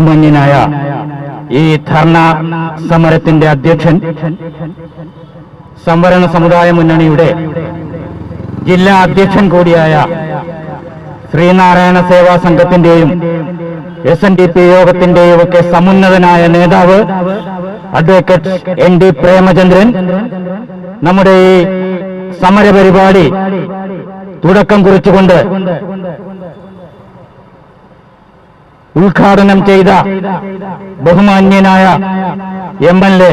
ബഹുമാന്യനായ ഈ ധർണ സമരത്തിന്റെ അധ്യക്ഷൻ സംവരണ സമുദായ മുന്നണിയുടെ ജില്ലാ അധ്യക്ഷൻ കൂടിയായ ശ്രീനാരായണ സേവാ സംഘത്തിന്റെയും എസ് എൻ ഡി പി യോഗത്തിന്റെയും ഒക്കെ സമുന്നതനായ നേതാവ് അഡ്വക്കേറ്റ് എൻ ഡി പ്രേമചന്ദ്രൻ. നമ്മുടെ ഈ സമരപരിപാടി തുടക്കം കുറിച്ചുകൊണ്ട് ഉദ്ഘാടനം ചെയ്ത ബഹുമാന്യനായ M L A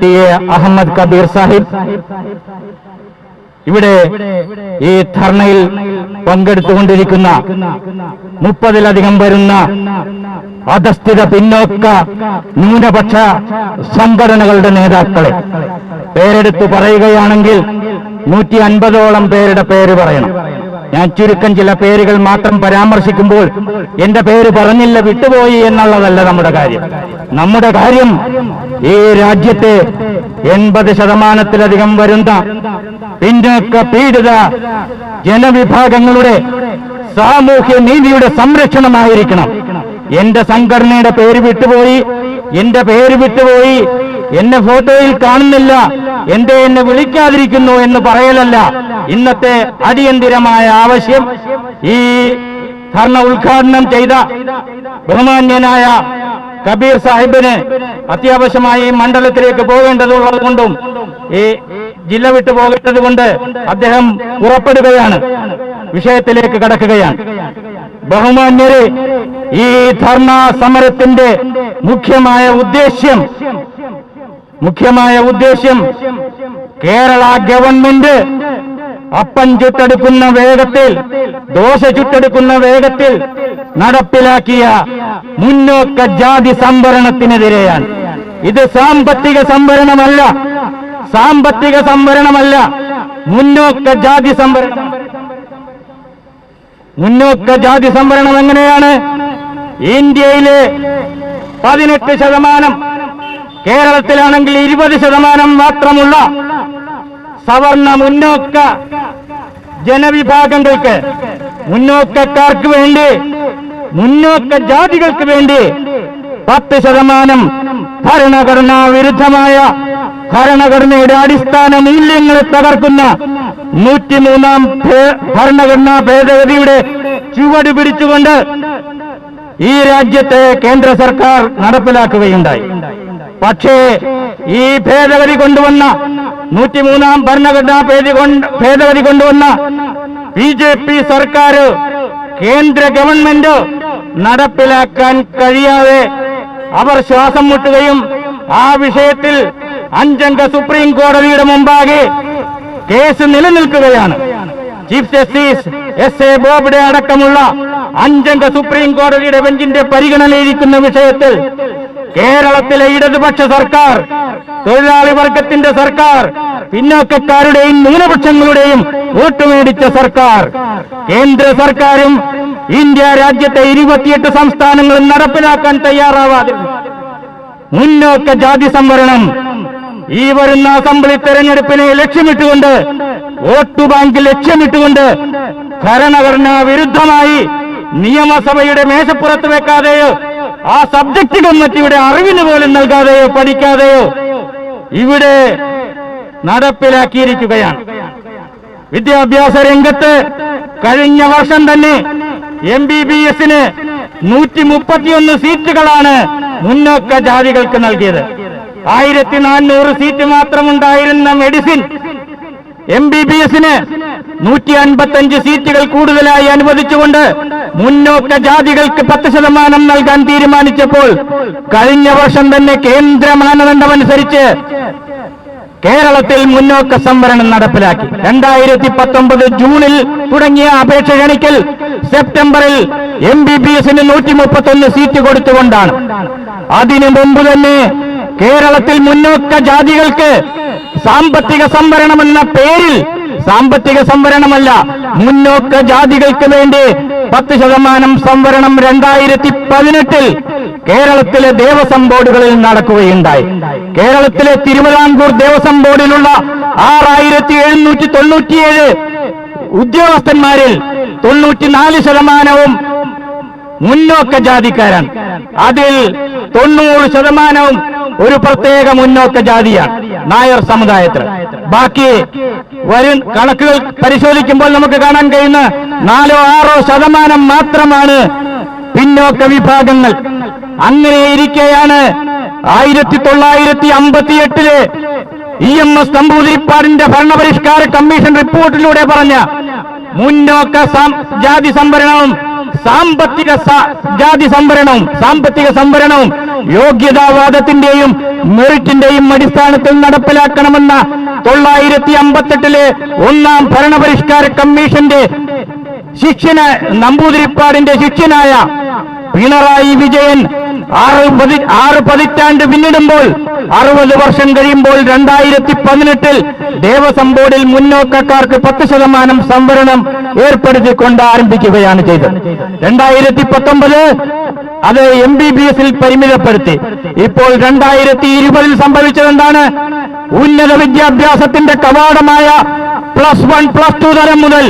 T A Ahmed Kabir Sahib. ഇവിടെ ഈ ധർണയിൽ പങ്കെടുത്തുകൊണ്ടിരിക്കുന്ന മുപ്പതിലധികം വരുന്ന അധസ്ഥിത പിന്നോക്ക ന്യൂനപക്ഷ സംഘടനകളുടെ നേതാക്കളെ പേരെടുത്തു പറയുകയാണെങ്കിൽ നൂറ്റി അൻപതോളം പേരുടെ പേര് പറയണം. ഞാൻ ചുരുക്കം ചില പേരുകൾ മാത്രം പരാമർശിക്കുമ്പോൾ എന്റെ പേര് പറഞ്ഞില്ല വിട്ടുപോയി എന്നുള്ളതല്ല നമ്മുടെ കാര്യം. നമ്മുടെ കാര്യം ഈ രാജ്യത്തെ എൺപത് ശതമാനത്തിലധികം വരുന്ന പിന്നോക്ക പീഡിത ജനവിഭാഗങ്ങളുടെ സാമൂഹ്യ നീതിയുടെ സംരക്ഷണമായിരിക്കണം. എന്റെ സംഘടനയുടെ പേര് വിട്ടുപോയി എന്റെ പേര് വിട്ടുപോയി എന്നെ ഫോട്ടോയിൽ കാണുന്നില്ല. എന്റെ എന്നെ വിളിക്കാതിരിക്കുന്നു എന്ന് പറയലല്ല. ഇന്നത്തെ അടിയന്തിരമായ ആവശ്യം ഈ ധർണ ഉദ്ഘാടനം ചെയ്ത ബഹുമാന്യനായ കബീർ സാഹിബിന് അത്യാവശ്യമായി മണ്ഡലത്തിലേക്ക് പോകേണ്ടതുള്ളത് കൊണ്ടും ഈ ജില്ല വിട്ടു പോകേണ്ടത് കൊണ്ട് അദ്ദേഹം പുറപ്പെടുകയാണ്. വിഷയത്തിലേക്ക് കടക്കുകയാണ്. ബഹുമാന്യരെ ഈ ധർണ സമരത്തിന്റെ മുഖ്യമായ ഉദ്ദേശ്യം മുഖ്യമായ ഉദ്ദേശ്യം കേരള ഗവൺമെന്റ് അപ്പൻ ചുട്ടെടുക്കുന്ന വേഗത്തിൽ ദോശ ചുട്ടെടുക്കുന്ന വേഗത്തിൽ നടപ്പിലാക്കിയ മുന്നോക്ക ജാതി സംവരണത്തിനെതിരെയാണ്. ഇത് സാമ്പത്തിക സംവരണമല്ല സാമ്പത്തിക സംവരണമല്ല മുന്നോക്ക ജാതി സംവരണം. മുന്നോക്ക ജാതി സംവരണം എങ്ങനെയാണ്? ഇന്ത്യയിലെ പതിനെട്ട് ശതമാനം കേരളത്തിലാണെങ്കിൽ ഇരുപത് ശതമാനം മാത്രമുള്ള സവർണ മുന്നോക്ക ജനവിഭാഗങ്ങൾക്ക് മുന്നോക്കക്കാർക്ക് വേണ്ടി മുന്നോക്ക ജാതികൾക്ക് വേണ്ടി പത്ത് ശതമാനം ഭരണഘടനാ വിരുദ്ധമായ ഭരണഘടനയുടെ അടിസ്ഥാന മൂല്യങ്ങളെ തകർക്കുന്ന നൂറ്റിമൂന്നാം ഭരണഘടനാ ഭേദഗതിയുടെ ചുവട് പിടിച്ചുകൊണ്ട് ഈ രാജ്യത്തെ കേന്ദ്ര സർക്കാർ നടപ്പിലാക്കുകയുണ്ടായി. പക്ഷേ ഈ ഭേദഗതി കൊണ്ടുവന്ന നൂറ്റിമൂന്നാം ഭരണഘടനാ ഭേദഗതി കൊണ്ടുവന്ന ബി ജെ പി സർക്കാർ കേന്ദ്ര ഗവൺമെന്റ് നടപ്പിലാക്കാൻ കഴിയാതെ അവർ ശ്വാസം മുട്ടുകയും ആ വിഷയത്തിൽ അഞ്ചംഗ സുപ്രീം കോടതിയുടെ മുമ്പാകെ കേസ് നിലനിൽക്കുകയാണ്. Chief justice S A Bobde അടക്കമുള്ള അഞ്ചംഗ സുപ്രീം കോടതിയുടെ ബെഞ്ചിന്റെ പരിഗണനയിരിക്കുന്ന വിഷയത്തിൽ കേരളത്തിലെ ഇടതുപക്ഷ സർക്കാർ തൊഴിലാളി വർഗത്തിന്റെ സർക്കാർ പിന്നോക്കക്കാരുടെയും ന്യൂനപക്ഷങ്ങളുടെയും വോട്ട് മേടിച്ച സർക്കാർ. കേന്ദ്ര സർക്കാരും ഇന്ത്യ രാജ്യത്തെ ഇരുപത്തിയെട്ട് സംസ്ഥാനങ്ങളും നടപ്പിലാക്കാൻ തയ്യാറാവാതെ മുന്നോക്ക ജാതി സംവരണം. ഈ വരുന്ന അസംബ്ലി തെരഞ്ഞെടുപ്പിനെ ലക്ഷ്യമിട്ടുകൊണ്ട് വോട്ട് ബാങ്ക് ലക്ഷ്യമിട്ടുകൊണ്ട് ഭരണഘടനാ വിരുദ്ധമായി നിയമസഭയുടെ മേശപ്പുറത്ത് വെക്കാതെയോ ആ സബ്ജക്ട് ഇവിടെ അറിവിന് പോലും നൽകാതെയോ പഠിക്കാതെയോ ഇവിടെ നടപ്പിലാക്കിയിരിക്കുകയാണ്. വിദ്യാഭ്യാസ രംഗത്ത് കഴിഞ്ഞ വർഷം തന്നെ എം ബി ബി എസിന് നൂറ്റി മുപ്പത്തിയൊന്ന് സീറ്റുകളാണ് മുന്നോക്ക ജാതികൾക്ക് നൽകിയത്. ആയിരത്തി നാനൂറ് സീറ്റ് മാത്രമുണ്ടായിരുന്ന മെഡിസിൻ എം ബി ബി എസിന് നൂറ്റി അൻപത്തഞ്ച് സീറ്റുകൾ കൂടുതലായി അനുവദിച്ചുകൊണ്ട് മുന്നോക്ക ജാതികൾക്ക് പത്ത് ശതമാനം നൽകാൻ തീരുമാനിച്ചപ്പോൾ കഴിഞ്ഞ വർഷം തന്നെ കേന്ദ്ര മാനദണ്ഡമനുസരിച്ച് കേരളത്തിൽ മുന്നോക്ക സംവരണം നടപ്പിലാക്കി. രണ്ടായിരത്തി പത്തൊമ്പത് ജൂണിൽ തുടങ്ങിയ അപേക്ഷ ക്ഷണിക്കൽ സെപ്റ്റംബറിൽ എം ബി ബി എസിന് നൂറ്റി മുപ്പത്തൊന്ന് സീറ്റ് കൊടുത്തുകൊണ്ടാണ്. അതിനു മുമ്പ് തന്നെ കേരളത്തിൽ മുന്നോക്ക ജാതികൾക്ക് സാമ്പത്തിക സംവരണം എന്ന പേരിൽ സാമ്പത്തിക സംവരണമല്ല. മുന്നോക്ക ജാതികൾക്ക് വേണ്ടി പത്ത് ശതമാനം സംവരണം രണ്ടായിരത്തി പതിനെട്ടിൽ കേരളത്തിലെ ദേവസ്വം ബോർഡുകളിൽ നടക്കുകയുണ്ടായി. കേരളത്തിലെ തിരുവിതാംകൂർ ദേവസ്വം ബോർഡിലുള്ള ആറായിരത്തി എഴുന്നൂറ്റി തൊണ്ണൂറ്റിയേഴ് ഉദ്യോഗസ്ഥന്മാരിൽ തൊണ്ണൂറ്റിനാല് ശതമാനവും മുന്നോക്ക ജാതിക്കാരാണ്. അതിൽ തൊണ്ണൂറ് ശതമാനവും ഒരു പ്രത്യേക മുന്നോക്ക ജാതിയാണ് നായർ സമുദായത്തിൽ ബാക്കി വരും കണക്കുകൾ പരിശോധിക്കുമ്പോൾ നമുക്ക് കാണാൻ കഴിയുന്ന നാലോ ആറോ ശതമാനം മാത്രമാണ് പിന്നോക്ക വിഭാഗങ്ങൾ. അങ്ങനെ ഇരിക്കെയാണ് ആയിരത്തി തൊള്ളായിരത്തി അമ്പത്തി എട്ടിൽ ഇ എം എസ് നമ്പൂതിരിപ്പാടിന്റെ ഭരണപരിഷ്കാര കമ്മീഷൻ റിപ്പോർട്ടിലൂടെ പറഞ്ഞ മുന്നോക്ക ജാതി സംവരണവും സാമ്പത്തിക ജാതി സംവരണവും സാമ്പത്തിക സംവരണവും യോഗ്യതാവാദത്തിന്റെയും മെറിറ്റിന്റെയും അടിസ്ഥാനത്തിൽ നടപ്പിലാക്കണമെന്ന തൊള്ളായിരത്തി അമ്പത്തെട്ടിലെ ഒന്നാം ഭരണപരിഷ്കാര കമ്മീഷന്റെ ശിക്ഷന നമ്പൂതിരിപ്പാടിന്റെ ശിഷ്യനായ പിണറായി വിജയൻ ആറ് പതി ആറ് പതിറ്റാണ്ട് പിന്നിടുമ്പോൾ അറുപത് വർഷം കഴിയുമ്പോൾ രണ്ടായിരത്തി പതിനെട്ടിൽ ദേവസ്വം ബോർഡിൽ മുന്നോക്കക്കാർക്ക് പത്ത് ശതമാനം സംവരണം ഏർപ്പെടുത്തിക്കൊണ്ട് ആരംഭിക്കുകയാണ് ചെയ്തത്. രണ്ടായിരത്തി പത്തൊമ്പത് അത് എം ബി ബി എസിൽ പരിമിതപ്പെടുത്തി. ഇപ്പോൾ രണ്ടായിരത്തി ഇരുപതിൽ സംഭവിച്ചതെന്താണ്? ഉന്നത വിദ്യാഭ്യാസത്തിന്റെ കവാടമായ പ്ലസ് വൺ പ്ലസ് ടു തരം മുതൽ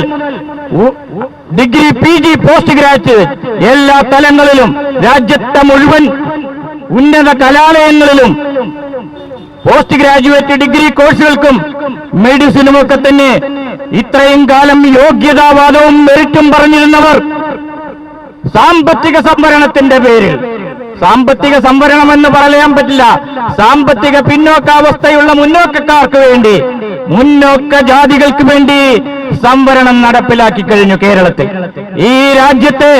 degree P G post graduate എല്ലാ തലങ്ങളിലും രാജ്യത്തെ മുഴുവൻ ഉന്നത കലാലയങ്ങളിലും പോസ്റ്റ് ഗ്രാജുവേറ്റ് ഡിഗ്രി കോഴ്സുകൾക്കും മെഡിസിനും ഒക്കെ തന്നെ ഇത്രയും കാലം യോഗ്യതാവാദവും മെറിറ്റും പറഞ്ഞിരുന്നവർ സാമ്പത്തിക സംവരണത്തിന്റെ പേരിൽ. സാമ്പത്തിക സംവരണം എന്ന് പറയാൻ പറ്റില്ല. സാമ്പത്തിക പിന്നോക്കാവസ്ഥയുള്ള മുന്നോക്കക്കാർക്ക് വേണ്ടി മുന്നോക്ക ജാതികൾക്ക് വേണ്ടി സംവരണം നടപ്പിലാക്കി കഴിഞ്ഞു കേരളത്തിൽ. ഈ രാജ്യത്തെ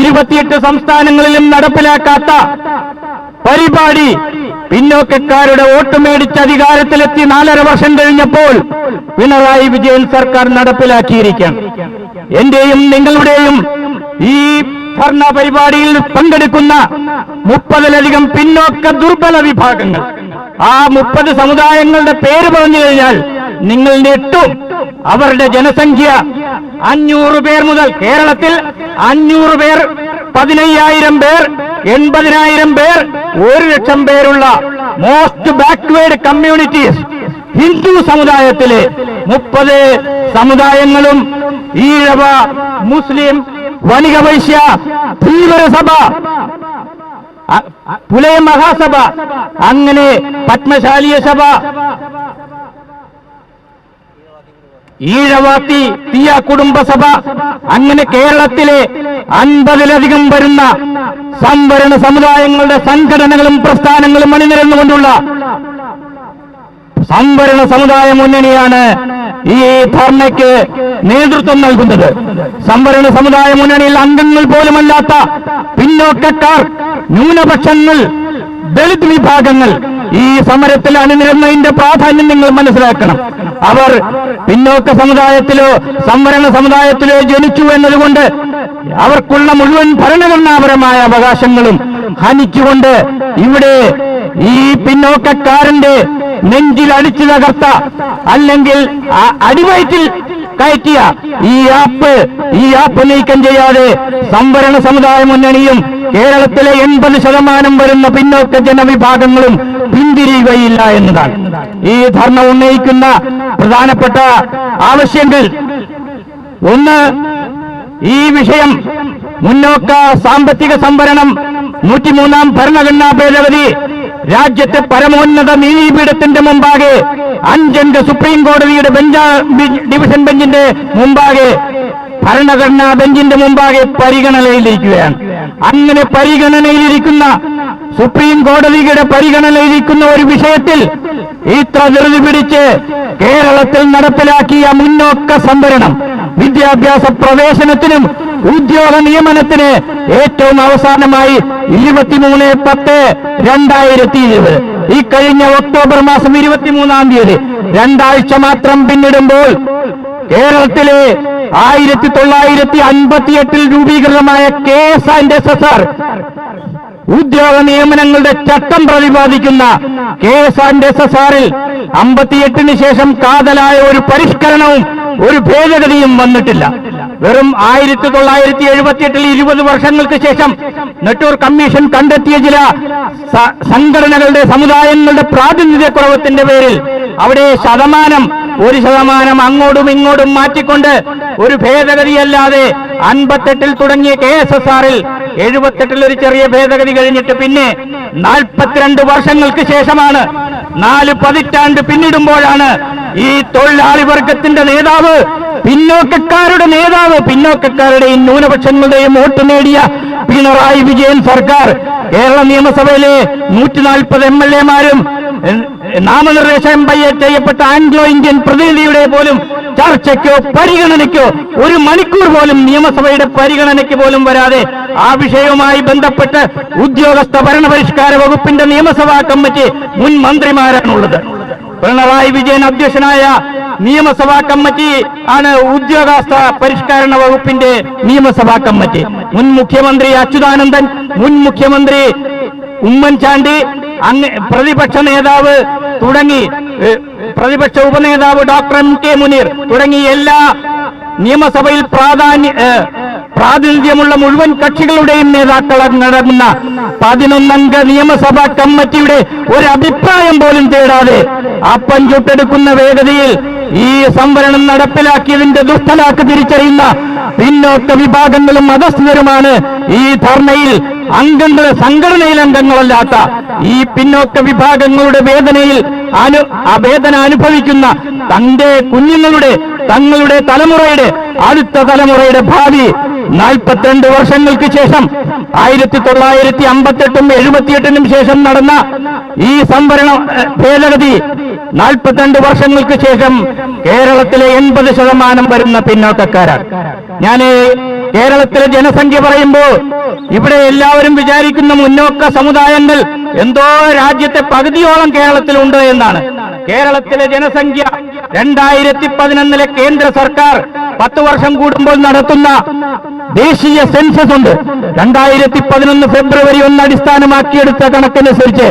ഇരുപത്തിയെട്ട് സംസ്ഥാനങ്ങളിലും നടപ്പിലാക്കാത്ത പരിപാടി പിന്നോക്കക്കാരുടെ വോട്ട് മേടിച്ച് അധികാരത്തിലെത്തി നാലര വർഷം കഴിഞ്ഞപ്പോൾ പിണറായി വിജയൻ സർക്കാർ നടപ്പിലാക്കിയിരിക്കാം എന്റെയും നിങ്ങളുടെയും ഈ ഭരണ പരിപാടിയിൽ പങ്കെടുക്കുന്ന മുപ്പതിലധികം പിന്നോക്ക ദുർബല വിഭാഗങ്ങൾ. ആ മുപ്പത് സമുദായങ്ങളുടെ പേര് പറഞ്ഞു കഴിഞ്ഞാൽ നിങ്ങളുടെ ഞെട്ടും അവരുടെ ജനസംഖ്യ അഞ്ഞൂറ് പേർ മുതൽ കേരളത്തിൽ അഞ്ഞൂറ് പേർ പതിനയ്യായിരം പേർ എൺപതിനായിരം പേർ ഒരു ലക്ഷം പേരുള്ള മോസ്റ്റ് ബാക്ക്വേർഡ് കമ്മ്യൂണിറ്റീസ് ഹിന്ദു സമുദായത്തിലെ മുപ്പത് സമുദായങ്ങളും ഈഴവ മുസ്ലിം വണിക വൈശ്യ അ- പുലയ മഹാസഭ അങ്ങനെ പത്മശാലിയ സഭ ഈഴവാത്തി തീയ കുടുംബസഭ. അങ്ങനെ കേരളത്തിലെ അൻപതിലധികം വരുന്ന സംവരണ സമുദായങ്ങളുടെ സംഘടനകളും പ്രസ്ഥാനങ്ങളും അണിനിരന്നുകൊണ്ടുള്ള സംവരണ സമുദായ മുന്നണിയാണ് ഈ ധർണയ്ക്ക് നേതൃത്വം നൽകുന്നത്. സംവരണ സമുദായ മുന്നണിയിൽ അംഗങ്ങൾ പോലുമല്ലാത്ത പിന്നോക്കക്കാർ ന്യൂനപക്ഷങ്ങൾ ദളിത് വിഭാഗങ്ങൾ ഈ സമരത്തിൽ അണിനിരുന്നതിന്റെ പ്രാധാന്യം നിങ്ങൾ മനസ്സിലാക്കണം. അവർ പിന്നോക്ക സമുദായത്തിലോ സംവരണ സമുദായത്തിലോ ജനിച്ചു എന്നതുകൊണ്ട് അവർക്കുള്ള മുഴുവൻ ഭരണഘടനാപരമായ അവകാശങ്ങളും ഹനിച്ചുകൊണ്ട് ഇവിടെ ഈ പിന്നോക്കക്കാരന്റെ നെഞ്ചിൽ അടിച്ചു തകർത്ത അല്ലെങ്കിൽ അടിവയറ്റിൽ കയറ്റിയ ഈ ആപ്പ് ഈ ആപ്പ് നീക്കം ചെയ്യാതെ സംവരണ സമുദായ മുന്നണിയും കേരളത്തിലെ എൺപത് ശതമാനം വരുന്ന പിന്നോക്ക ജനവിഭാഗങ്ങളും പിന്തിരിയുകയില്ല എന്നതാണ്. ഈ ധർണ ഉന്നയിക്കുന്ന പ്രധാനപ്പെട്ട ആവശ്യങ്ങൾ. ഒന്ന് ഈ വിഷയം മുന്നോക്ക സാമ്പത്തിക സംവരണം നൂറ്റിമൂന്നാം ഭരണഘടനാ ഭേദഗതി രാജ്യത്തെ പരമോന്നത നീതിപീഠത്തിന്റെ മുമ്പാകെ അഞ്ചംഗ സുപ്രീം കോടതിയുടെ ബെഞ്ച് ഡിവിഷൻ ബെഞ്ചിന്റെ മുമ്പാകെ ഭരണഘടനാ ബെഞ്ചിന്റെ മുമ്പാകെ പരിഗണനയിലിരിക്കുകയാണ്. അങ്ങനെ പരിഗണനയിലിരിക്കുന്ന സുപ്രീം കോടതിയുടെ പരിഗണനയിലിരിക്കുന്ന ഒരു വിഷയത്തിൽ ഇത്ര ധൃതി പിടിച്ച് കേരളത്തിൽ നടപ്പിലാക്കിയ മുന്നോക്ക സംവരണം വിദ്യാഭ്യാസ പ്രവേശനത്തിനും ഉദ്യോഗ നിയമനത്തിന് ഏറ്റവും അവസാനമായി ഇരുപത്തിമൂന്ന് പത്ത് രണ്ടായിരത്തി ഇരുപത് ഈ കഴിഞ്ഞ ഒക്ടോബർ മാസം ഇരുപത്തിമൂന്നാം തീയതി. രണ്ടാഴ്ച മാത്രം പിന്നിടുമ്പോൾ കേരളത്തിലെ ആയിരത്തി തൊള്ളായിരത്തി അൻപത്തിയെട്ടിൽ രൂപീകൃതമായ K S and S S R ഉദ്യോഗ നിയമനങ്ങളുടെ ചട്ടം പ്രതിപാദിക്കുന്ന K S and S S ആറിൽ അമ്പത്തിയെട്ടിന് ശേഷം കാതലായ ഒരു പരിഷ്കരണവും ഒരു ഭേദഗതിയും വന്നിട്ടില്ല. വെറും ആയിരത്തി തൊള്ളായിരത്തി എഴുപത്തിയെട്ടിൽ ഇരുപത് വർഷങ്ങൾക്ക് ശേഷം നെട്ടൂർ കമ്മീഷൻ കണ്ടെത്തിയ ചില സംഘടനകളുടെ സമുദായങ്ങളുടെ പ്രാതിനിധ്യക്കുറവത്തിന്റെ പേരിൽ അവിടെ ശതമാനം ഒരു ശതമാനം അങ്ങോട്ടും ഇങ്ങോട്ടും മാറ്റിക്കൊണ്ട് ഒരു ഭേദഗതിയല്ലാതെ അൻപത്തെട്ടിൽ തുടങ്ങിയ കെ എസ് എസ് ആറിൽ എഴുപത്തെട്ടിൽ ഒരു ചെറിയ ഭേദഗതി കഴിഞ്ഞിട്ട് പിന്നെ നാൽപ്പത്തിരണ്ട് വർഷങ്ങൾക്ക് ശേഷമാണ് നാല് പതിറ്റാണ്ട് പിന്നിടുമ്പോഴാണ് ഈ തൊഴിലാളി വർഗത്തിന്റെ നേതാവ് പിന്നോക്കക്കാരുടെ നേതാവ് പിന്നോക്കക്കാരുടെയും ന്യൂനപക്ഷങ്ങളുടെയും വോട്ട് നേടിയ പിണറായി വിജയൻ സർക്കാർ. കേരള നിയമസഭയിലെ നൂറ്റി നാൽപ്പത് എം എൽ എമാരും നാമനിർദ്ദേശം ചെയ്യപ്പെട്ട ആംഗ്ലോ ഇന്ത്യൻ പ്രതിനിധിയുടെ പോലും ചർച്ചയ്ക്കോ പരിഗണനയ്ക്കോ ഒരു മണിക്കൂർ പോലും നിയമസഭയുടെ പരിഗണനയ്ക്ക് പോലും വരാതെ ആ വിഷയവുമായി ബന്ധപ്പെട്ട് ഉദ്യോഗസ്ഥ ഭരണപരിഷ്കാര വകുപ്പിന്റെ നിയമസഭാ കമ്മിറ്റി മുൻ മന്ത്രിമാരാണുള്ളത്. പിണറായി വിജയൻ അധ്യക്ഷനായ നിയമസഭാ കമ്മിറ്റി ആണ് ഉദ്യോഗസ്ഥ പരിഷ്കരണ വകുപ്പിന്റെ നിയമസഭാ കമ്മിറ്റി. മുൻ മുഖ്യമന്ത്രി അച്യുതാനന്ദൻ മുൻ മുഖ്യമന്ത്രി ഉമ്മൻചാണ്ടി അങ്ങ് പ്രതിപക്ഷ നേതാവ് തുടങ്ങി പ്രതിപക്ഷ ഉപനേതാവ് ഡോക്ടർ എം കെ മുനീർ തുടങ്ങി എല്ലാ നിയമസഭയിൽ പ്രാധാന്യ പ്രാതിനിധ്യമുള്ള മുഴുവൻ കക്ഷികളുടെയും നേതാക്കൾ നടക്കുന്ന പതിനൊന്നംഗ നിയമസഭാ കമ്മിറ്റിയുടെ ഒരു അഭിപ്രായം പോലും തേടാതെ അപ്പം ചുട്ടെടുക്കുന്ന വേഗതയിൽ ഈ സംവരണം നടപ്പിലാക്കിയതിന്റെ ദുഷ്ടലാക്ക് തിരിച്ചറിയുന്ന പിന്നോക്ക വിഭാഗങ്ങളും മതസ്ഥരുമാണ് ഈ ധർണയിൽ അംഗങ്ങൾ സംഘടനയിൽ അംഗങ്ങളല്ലാത്ത ഈ പിന്നോക്ക വിഭാഗങ്ങളുടെ വേദനയിൽ അനു വേദന അനുഭവിക്കുന്ന തന്റെ കുഞ്ഞുങ്ങളുടെ തങ്ങളുടെ തലമുറയുടെ അടുത്ത തലമുറയുടെ ഭാവി നാൽപ്പത്തിരണ്ട് വർഷങ്ങൾക്ക് ശേഷം ആയിരത്തി തൊള്ളായിരത്തി അമ്പത്തെട്ടും എഴുപത്തിയെട്ടിനും ശേഷം നടന്ന ഈ സംവരണ ഭേദഗതി നാൽപ്പത്തിരണ്ട് വർഷങ്ങൾക്ക് ശേഷം കേരളത്തിലെ എൺപത് ശതമാനം വരുന്ന പിന്നോക്കക്കാരാണ്. ഞാൻ കേരളത്തിലെ ജനസംഖ്യ പറയുമ്പോൾ ഇവിടെ എല്ലാവരും വിചാരിക്കുന്ന മുന്നോക്ക സമുദായങ്ങൾ എന്തോ രാജ്യത്തെ പകുതിയോളം കേരളത്തിലുണ്ട് എന്നാണ്. കേരളത്തിലെ ജനസംഖ്യ രണ്ടായിരത്തി പതിനൊന്നിലെ കേന്ദ്ര സർക്കാർ പത്ത് വർഷം കൂടുമ്പോൾ നടത്തുന്ന ദേശീയ സെൻസസ് ഉണ്ട്. രണ്ടായിരത്തി പതിനൊന്ന് ഫെബ്രുവരി ഒന്ന് അടിസ്ഥാനമാക്കിയെടുത്ത കണക്കനുസരിച്ച്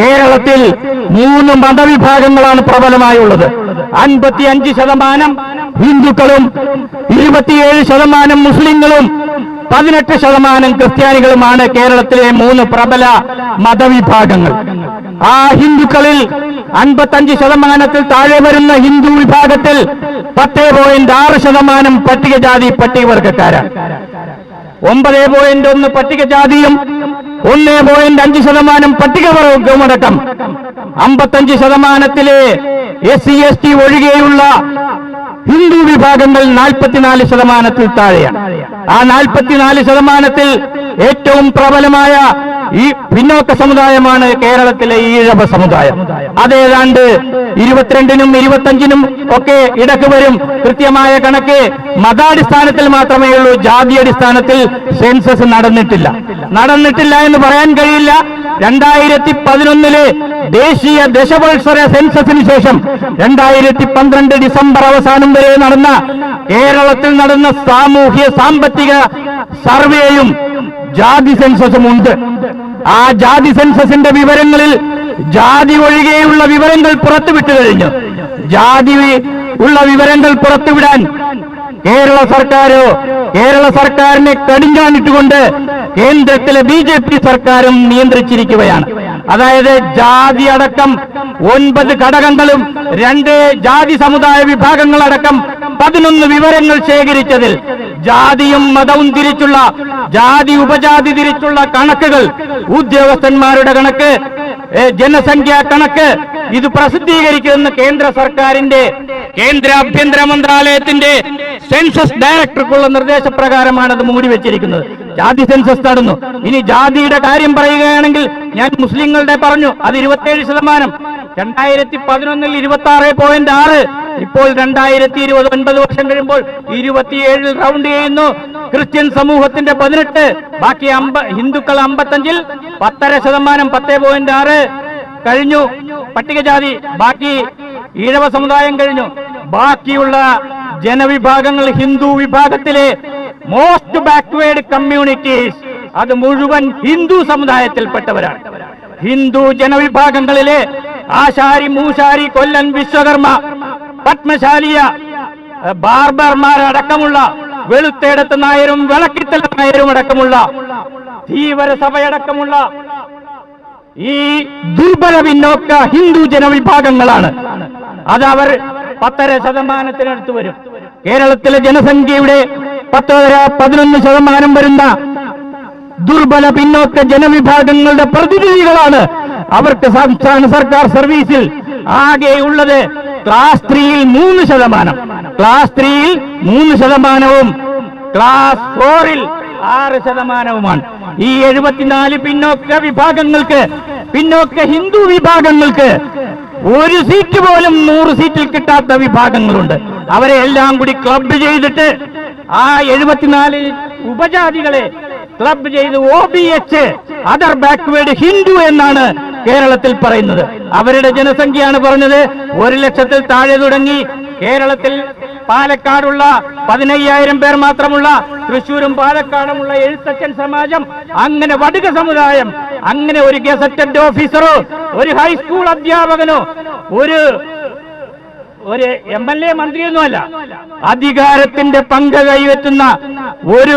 കേരളത്തിൽ മൂന്ന് മതവിഭാഗങ്ങളാണ് പ്രബലമായുള്ളത്. അൻപത്തി അഞ്ച് ശതമാനം ഹിന്ദുക്കളും ഇരുപത്തിയേഴ് ശതമാനം മുസ്ലിങ്ങളും പതിനെട്ട് ശതമാനം ക്രിസ്ത്യാനികളുമാണ് കേരളത്തിലെ മൂന്ന് പ്രബല മതവിഭാഗങ്ങൾ. ആ ഹിന്ദുക്കളിൽ അൻപത്തഞ്ച് ശതമാനത്തിൽ താഴെ വരുന്ന ഹിന്ദു വിഭാഗത്തിൽ പത്തേ പോയിന്റ് ആറ് ശതമാനം പട്ടികജാതി പട്ടികവർഗക്കാരാണ് ഒമ്പത് പോയിന്റ് ഒന്ന് പട്ടികജാതിയും ഒന്ന് പോയിന്റ് അഞ്ച് ശതമാനം പട്ടികവർഗവുമടക്കം അമ്പത്തഞ്ച് ശതമാനത്തിലെ എസ് സി എസ് ടി ഒഴികെയുള്ള ഹിന്ദു വിഭാഗങ്ങൾ നാൽപ്പത്തിനാല് ശതമാനത്തിൽ താഴെയാണ് ആ നാൽപ്പത്തിനാല് ശതമാനത്തിൽ ഏറ്റവും പ്രബലമായ ഈ പിന്നോക്ക സമുദായമാണ് കേരളത്തിലെ ഈഴവ സമുദായം. അതേതാണ്ട് ഇരുപത്തിരണ്ടിനും ഇരുപത്തഞ്ചിനും ഒക്കെ ഇടയ്ക്ക് വരും. കൃത്യമായ കണക്ക് മതാടിസ്ഥാനത്തിൽ മാത്രമേ ഉള്ളൂ. ജാതി അടിസ്ഥാനത്തിൽ സെൻസസ് നടന്നിട്ടില്ല. നടന്നിട്ടില്ല എന്ന് പറയാൻ കഴിയില്ല. രണ്ടായിരത്തി പതിനൊന്നിലെ ദേശീയ ദശവത്സര സെൻസസിന് ശേഷം രണ്ടായിരത്തി പന്ത്രണ്ട് ഡിസംബർ അവസാനം വരെ നടന്ന കേരളത്തിൽ നടന്ന സാമൂഹ്യ സാമ്പത്തിക സർവേയും ജാതി സെൻസസും ഉണ്ട് ആ ജാതി സെൻസസിന്റെ വിവരങ്ങളിൽ ജാതി ഒഴികെയുള്ള വിവരങ്ങൾ പുറത്തുവിട്ടു കഴിഞ്ഞു. ജാതി ഉള്ള വിവരങ്ങൾ പുറത്തുവിടാൻ കേരള സർക്കാരോ കേരള സർക്കാരിനെ കടിഞ്ഞാണിട്ടുകൊണ്ട് കേന്ദ്രത്തിലെ ബി ജെ പി സർക്കാരും നിയന്ത്രിച്ചിരിക്കുകയാണ്. അതായത് ജാതി അടക്കം ഒൻപത് ഘടകങ്ങളും രണ്ട് ജാതി സമുദായ വിഭാഗങ്ങളടക്കം പതിനൊന്ന് വിവരങ്ങൾ ശേഖരിച്ചതിൽ ജാതിയും മതവും തിരിച്ചുള്ള ജാതി ഉപജാതി തിരിച്ചുള്ള കണക്കുകൾ ഉദ്യോഗസ്ഥന്മാരുടെ കണക്ക് ജനസംഖ്യാ കണക്ക് ഇത് പ്രസിദ്ധീകരിക്കുമെന്ന് കേന്ദ്ര സർക്കാരിന്റെ കേന്ദ്ര ആഭ്യന്തര മന്ത്രാലയത്തിന്റെ സെൻസസ് ഡയറക്ടർക്കുള്ള നിർദ്ദേശപ്രകാരമാണ് അത് മൂടി വെച്ചിരിക്കുന്നത്. ജാതി സെൻസസ് നടന്നു ഇനി ജാതിയുടെ കാര്യം പറയുകയാണെങ്കിൽ ഞാൻ മുസ്ലിങ്ങളുടെ പറഞ്ഞു അത് ഇരുപത്തേഴ് ശതമാനം. രണ്ടായിരത്തി പതിനൊന്നിൽ ഇരുപത്തി ആറ് പോയിന്റ് ആറ് ഇപ്പോൾ രണ്ടായിരത്തി ഇരുപത് ഒൻപത് വർഷം കഴിയുമ്പോൾ ഇരുപത്തിയേഴിൽ റൗണ്ട് ചെയ്യുന്നു. ക്രിസ്ത്യൻ സമൂഹത്തിന്റെ പതിനെട്ട് ബാക്കി അമ്പ ഹിന്ദുക്കൾ അമ്പത്തഞ്ചിൽ പത്തര ശതമാനം പത്തേ പോയിന്റ് ആറ് കഴിഞ്ഞു. പട്ടികജാതി ബാക്കി ഈഴവ സമുദായം കഴിഞ്ഞു. ബാക്കിയുള്ള ജനവിഭാഗങ്ങൾ ഹിന്ദു വിഭാഗത്തിലെ മോസ്റ്റ് ബാക്ക്വേർഡ് കമ്മ്യൂണിറ്റീസ് അത് മുഴുവൻ ഹിന്ദു സമുദായത്തിൽപ്പെട്ടവരാണ്. ഹിന്ദു ജനവിഭാഗങ്ങളിലെ ആശാരി മൂശാരി കൊല്ലൻ വിശ്വകർമ്മ പത്മശാലിയ ബാർബർമാരടക്കമുള്ള വെളുത്തേടത്ത് നായരും വിളക്കിത്തല നായരും അടക്കമുള്ള ധീവര സഭയടക്കമുള്ള ഈ ദുർബല പിന്നോക്ക ഹിന്ദു ജനവിഭാഗങ്ങളാണ്. അത് അവർ പത്തര ശതമാനത്തിനടുത്ത് വരും. കേരളത്തിലെ ജനസംഖ്യയുടെ പത്തര പതിനൊന്ന് ശതമാനം വരുന്ന ദുർബല പിന്നോക്ക ജനവിഭാഗങ്ങളുടെ പ്രതിനിധികളാണ് അവർക്ക് സംസ്ഥാന സർക്കാർ സർവീസിൽ ആകെയുള്ളത് ക്ലാസ് ത്രീയിൽ മൂന്ന് ശതമാനം. ക്ലാസ് ത്രീയിൽ മൂന്ന് ശതമാനവും. ക്ലാസ് ഫോറിൽ ആറ് ശതമാനവുമാണ്. ഈ എഴുപത്തിനാല് പിന്നോക്ക വിഭാഗങ്ങൾക്ക് പിന്നോക്ക ഹിന്ദു വിഭാഗങ്ങൾക്ക് ഒരു സീറ്റ് പോലും നൂറ് സീറ്റിൽ കിട്ടാത്ത വിഭാഗങ്ങളുണ്ട്. അവരെ എല്ലാം കൂടി ക്ലബ് ചെയ്തിട്ട് ആ എഴുപത്തിനാല് ഉപജാതികളെ ക്ലബ് ചെയ്ത് O B H other backward Hindu എന്നാണ് കേരളത്തിൽ പറയുന്നത്. അവരുടെ ജനസംഖ്യയാണ് പറഞ്ഞത്. ഒരു ലക്ഷത്തിൽ താഴെ തുടങ്ങി കേരളത്തിൽ പാലക്കാടുള്ള പതിനയ്യായിരം പേർ മാത്രമുള്ള തൃശൂരും പാലക്കാടുമുള്ള എഴുത്തച്ഛൻ സമാജം അങ്ങനെ വടുക സമുദായം അങ്ങനെ ഒരു ഗസറ്റഡ് ഓഫീസറോ ഒരു ഹൈസ്കൂൾ അധ്യാപകനോ ഒരു ഒരു എം എൽ എ മന്ത്രിയൊന്നുമല്ല അധികാരത്തിന്റെ പങ്ക് കൈവറ്റുന്ന ഒരു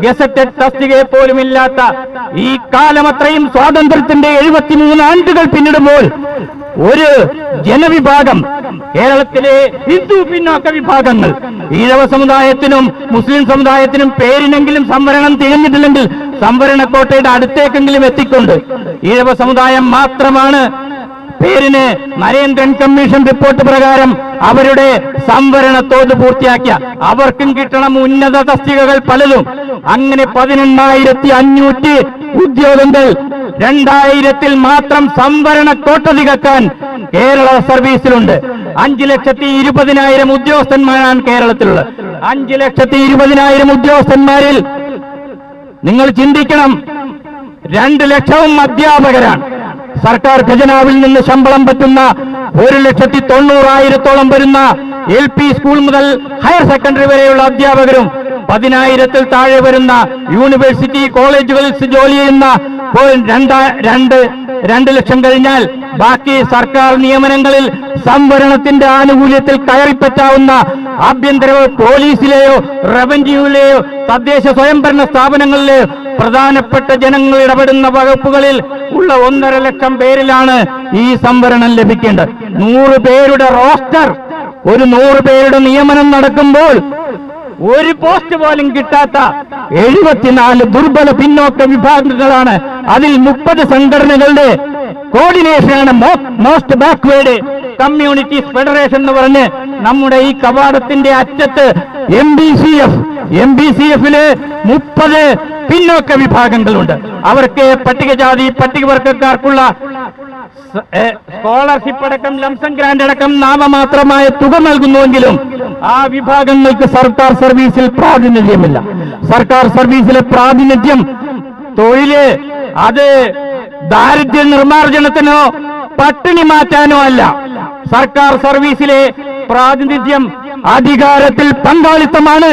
ഗസറ്റഡ് തസ്തികയെ പോലും ഇല്ലാത്ത ഈ കാലമത്രയും സ്വാതന്ത്ര്യത്തിന്റെ എഴുപത്തിമൂന്ന് ആണ്ടുകൾ പിന്നിടുമ്പോൾ ഒരു ജനവിഭാഗം കേരളത്തിലെ ഹിന്ദു പിന്നോക്ക വിഭാഗങ്ങൾ ഈഴവ സമുദായത്തിനും മുസ്ലിം സമുദായത്തിനും പേരിനെങ്കിലും സംവരണം തികഞ്ഞിട്ടില്ലെങ്കിൽ സംവരണ കോട്ടയുടെ അടുത്തേക്കെങ്കിലും എത്തിക്കൊണ്ട് ഈഴവ സമുദായം മാത്രമാണ് പേരിന് നരേന്ദ്രൻ കമ്മീഷൻ റിപ്പോർട്ട് പ്രകാരം അവരുടെ സംവരണ തോത് പൂർത്തിയാക്കിയ അവർക്കും കിട്ടണം ഉന്നത തസ്തികകൾ പലതും. അങ്ങനെ പതിനെണ്ണായിരത്തി അഞ്ഞൂറ്റി ഉദ്യോഗങ്ങൾ രണ്ടായിരത്തിൽ മാത്രം സംവരണ കോട്ട തികക്കാൻ കേരള സർവീസിലുണ്ട്. അഞ്ചു ലക്ഷത്തി ഇരുപതിനായിരം ഉദ്യോഗസ്ഥന്മാരാണ് കേരളത്തിലുള്ളത്. അഞ്ചു ലക്ഷത്തി ഇരുപതിനായിരം ഉദ്യോഗസ്ഥന്മാരിൽ നിങ്ങൾ ചിന്തിക്കണം രണ്ട് ലക്ഷവും അധ്യാപകരാണ്. സർക്കാർ ഖജനാവിൽ നിന്ന് ശമ്പളം പറ്റുന്ന ഒരു ലക്ഷത്തി തൊണ്ണൂറായിരത്തോളം വരുന്ന എൽ പി സ്കൂൾ മുതൽ ഹയർ സെക്കൻഡറി വരെയുള്ള അധ്യാപകരും പതിനായിരത്തിൽ താഴെ വരുന്ന യൂണിവേഴ്സിറ്റി കോളേജുകളിൽ ജോലി ചെയ്യുന്ന രണ്ട് രണ്ട് ലക്ഷം കഴിഞ്ഞാൽ ബാക്കി സർക്കാർ നിയമനങ്ങളിൽ സംവരണത്തിന്റെ ആനുകൂല്യത്തിൽ കയറിപ്പറ്റാവുന്ന ആഭ്യന്തര പോലീസിലെയോ റവന്യൂവിലെയോ തദ്ദേശ സ്വയംഭരണ സ്ഥാപനങ്ങളിലെയോ പ്രധാനപ്പെട്ട ജനങ്ങൾ ഇടപെടുന്ന വകുപ്പുകളിൽ ഉള്ള ഒന്നര ലക്ഷം പേരിലാണ് ഈ സംവരണം ലഭിക്കേണ്ടത്. നൂറ് പേരുടെ റോസ്റ്റർ ഒരു നൂറ് പേരുടെ നിയമനം നടക്കുമ്പോൾ ഒരു പോസ്റ്റ് പോലും കിട്ടാത്ത എഴുപത്തിനാല് ദുർബല പിന്നോക്ക വിഭാഗങ്ങളാണ്. അതിൽ മുപ്പത് സംഘടനകളുടെ കോർഡിനേഷനാണ് മോസ്റ്റ് ബാക്ക്വേഡ് കമ്മ്യൂണിറ്റീസ് ഫെഡറേഷൻ എന്ന് പറഞ്ഞ് നമ്മുടെ ഈ കവാടത്തിന്റെ അറ്റത്ത് M B C F M B C എഫിൽ മുപ്പത് പിന്നോക്ക വിഭാഗങ്ങളുണ്ട്. അവർക്ക് പട്ടികജാതി പട്ടികവർഗക്കാർക്കുള്ള സ്കോളർഷിപ്പ് അടക്കം ലംസം ഗ്രാന്റ് അടക്കം നാമമാത്രമായ തുക നൽകുന്നുവെങ്കിലും ആ വിഭാഗങ്ങൾക്ക് സർക്കാർ സർവീസിൽ പ്രാതിനിധ്യമില്ല. സർക്കാർ സർവീസിലെ പ്രാതിനിധ്യം തൊഴിൽ അത് ദാരിദ്ര്യ നിർമ്മാർജനത്തിനോ പട്ടിണി മാറ്റാനോ അല്ല. സർക്കാർ സർവീസിലെ പ്രാതിനിധ്യം അധികാരത്തിൽ പങ്കാളിത്തമാണ്.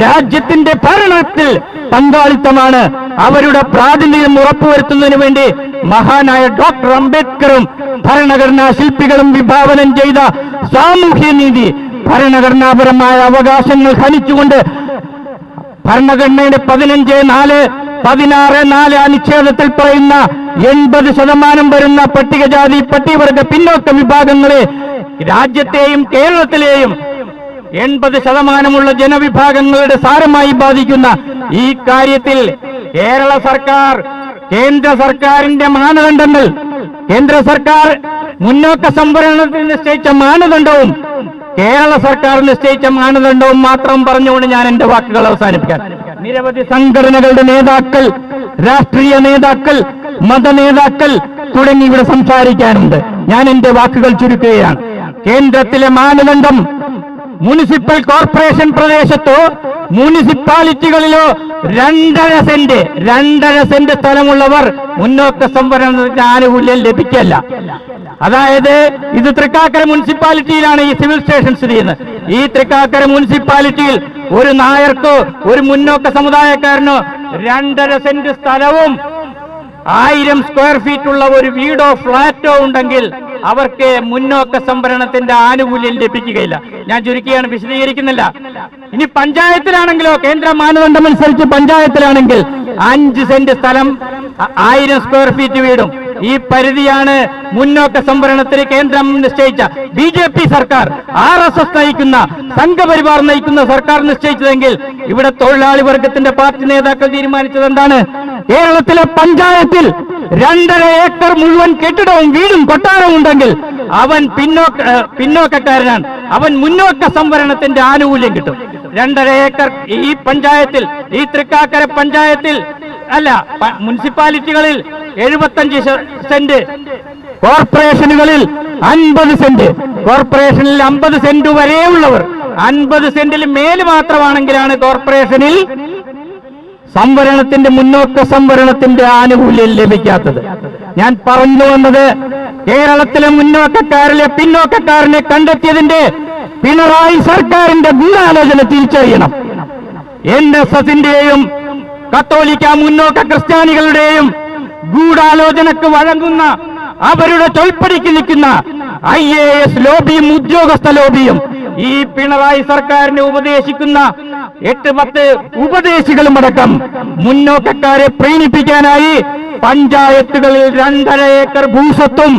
രാജ്യത്തിന്റെ ഭരണത്തിൽ പങ്കാളിത്തമാണ്. അവരുടെ പ്രാതിനിധ്യം ഉറപ്പുവരുത്തുന്നതിന് വേണ്ടി മഹാനായ ഡോക്ടർ അംബേദ്കറും ഭരണഘടനാ ശില്പികളും വിഭാവനം ചെയ്ത സാമൂഹ്യ നീതി ഭരണഘടനാപരമായ അവകാശങ്ങൾ ഹനിച്ചുകൊണ്ട് ഭരണഘടനയുടെ പതിനഞ്ച് നാല് പതിനാറ് നാല് അനുച്ഛേദത്തിൽ പറയുന്ന എൺപത് ശതമാനം വരുന്ന പട്ടികജാതി പട്ടികവർഗ പിന്നോക്ക വിഭാഗങ്ങളെ രാജ്യത്തെയും കേരളത്തിലെയും എൺപത് ശതമാനമുള്ള ജനവിഭാഗങ്ങളുടെ സാരമായി ബാധിക്കുന്ന ഈ കാര്യത്തിൽ കേരള സർക്കാർ കേന്ദ്ര സർക്കാരിന്റെ മാനദണ്ഡങ്ങൾ കേന്ദ്ര സർക്കാർ മുന്നോക്ക സംവരണത്തിൽ നിശ്ചയിച്ച മാനദണ്ഡവും കേരള സർക്കാർ നിശ്ചയിച്ച മാനദണ്ഡവും മാത്രം പറഞ്ഞുകൊണ്ട് ഞാൻ എന്റെ വാക്കുകൾ അവസാനിപ്പിക്കാൻ നിരവധി സംഘടനകളുടെ നേതാക്കൾ രാഷ്ട്രീയ നേതാക്കൾ മത നേതാക്കൾ തുടങ്ങി ഇവിടെ സംസാരിക്കാനുണ്ട്. ഞാൻ എന്റെ വാക്കുകൾ ചുരുക്കുകയാണ്. കേന്ദ്രത്തിലെ മാനദണ്ഡം മുനിസിപ്പൽ കോർപ്പറേഷൻ പ്രദേശത്തോ മുനിസിപ്പാലിറ്റികളിലോ രണ്ടര സെന്റ് രണ്ടര സെന്റ് സ്ഥലമുള്ളവർ മുന്നോക്ക സംവരണത്തിന് ആനുകൂല്യം ലഭിക്കല്ല. അതായത് ഇത് തൃക്കാക്കര മുനിസിപ്പാലിറ്റിയിലാണ് ഈ സിവിൽ സ്റ്റേഷൻ സ്ഥിതി ചെയ്യുന്നത്. ഈ തൃക്കാക്കര മുനിസിപ്പാലിറ്റിയിൽ ഒരു നായർക്കോ ഒരു മുന്നോക്ക സമുദായക്കാരനോ രണ്ടര സെന്റ് സ്ഥലവും ആയിരം സ്ക്വയർ ഫീറ്റ് ഉള്ള ഒരു വീടോ ഫ്ളാറ്റോ ഉണ്ടെങ്കിൽ അവർക്ക് മുന്നോക്ക സംവരണത്തിന്റെ ആനുകൂല്യം ലഭിക്കുകയില്ല. ഞാൻ ചുരുക്കിയാണ് വിശദീകരിക്കുന്നില്ല. ഇനി പഞ്ചായത്തിലാണെങ്കിലോ കേന്ദ്ര മാനദണ്ഡമനുസരിച്ച് പഞ്ചായത്തിലാണെങ്കിൽ അഞ്ച് സെന്റ് സ്ഥലം ആയിരം സ്ക്വയർ ഫീറ്റ് വീടും. ഈ പരിധിയാണ് മുന്നോക്ക സംവരണത്തിന് കേന്ദ്രം നിശ്ചയിച്ച ബി ജെ പി സർക്കാർ. ആർ എസ് എസ് നയിക്കുന്ന സംഘപരിവാർ നയിക്കുന്ന സർക്കാർ നിശ്ചയിച്ചതെങ്കിൽ ഇവിടെ തൊഴിലാളി വർഗത്തിന്റെ പാർട്ടി നേതാക്കൾ തീരുമാനിച്ചത് എന്താണ്? കേരളത്തിലെ പഞ്ചായത്തിൽ രണ്ടര ഏക്കർ മുഴുവൻ കെട്ടിടവും വീടും കൊട്ടാരവും ഉണ്ടെങ്കിൽ അവൻ പിന്നോക്ക പിന്നോക്കക്കാരനാണ്. അവൻ മുന്നോക്ക സംവരണത്തിന്റെ ആനുകൂല്യം കിട്ടും. രണ്ടര ഏക്കർ ഈ പഞ്ചായത്തിൽ ഈ തൃക്കാക്കര പഞ്ചായത്തിൽ അല്ല മുനിസിപ്പാലിറ്റികളിൽ എഴുപത്തഞ്ച് സെന്റ്. കോർപ്പറേഷനുകളിൽ അൻപത് സെന്റ്. കോർപ്പറേഷനിൽ അമ്പത് സെന്റ് വരെയുള്ളവർ. അൻപത് സെന്റിൽ മേൽ മാത്രമാണെങ്കിലാണ് കോർപ്പറേഷനിൽ സംവരണത്തിന്റെ മുന്നോക്ക സംവരണത്തിന്റെ ആനുകൂല്യം ലഭിക്കാത്തത്. ഞാൻ പറഞ്ഞു വന്നത് കേരളത്തിലെ മുന്നോക്കക്കാരിലെ പിന്നോക്കക്കാരനെ കണ്ടെത്തിയതിന്റെ പിണറായി സർക്കാരിന്റെ ഗൂഢാലോചന തിരിച്ചറിയണം. എൻ എസ് എസിന്റെയും കത്തോലിക്ക മുന്നോക്ക ക്രിസ്ത്യാനികളുടെയും ഗൂഢാലോചനക്ക് വഴങ്ങുന്ന അവരുടെ തൊൽപ്പടിക്ക് നിൽക്കുന്ന ഐ എ എസ് ലോബിയും ഉദ്യോഗസ്ഥ ലോബിയും ഈ പിണറായി സർക്കാരിനെ ഉപദേശിക്കുന്ന എട്ട് പത്ത് ഉപദേശികളും അടക്കം മുന്നോക്കക്കാരെ പ്രീണിപ്പിക്കാനായി പഞ്ചായത്തുകളിൽ രണ്ടര ഏക്കർ ഭൂസ്വത്തും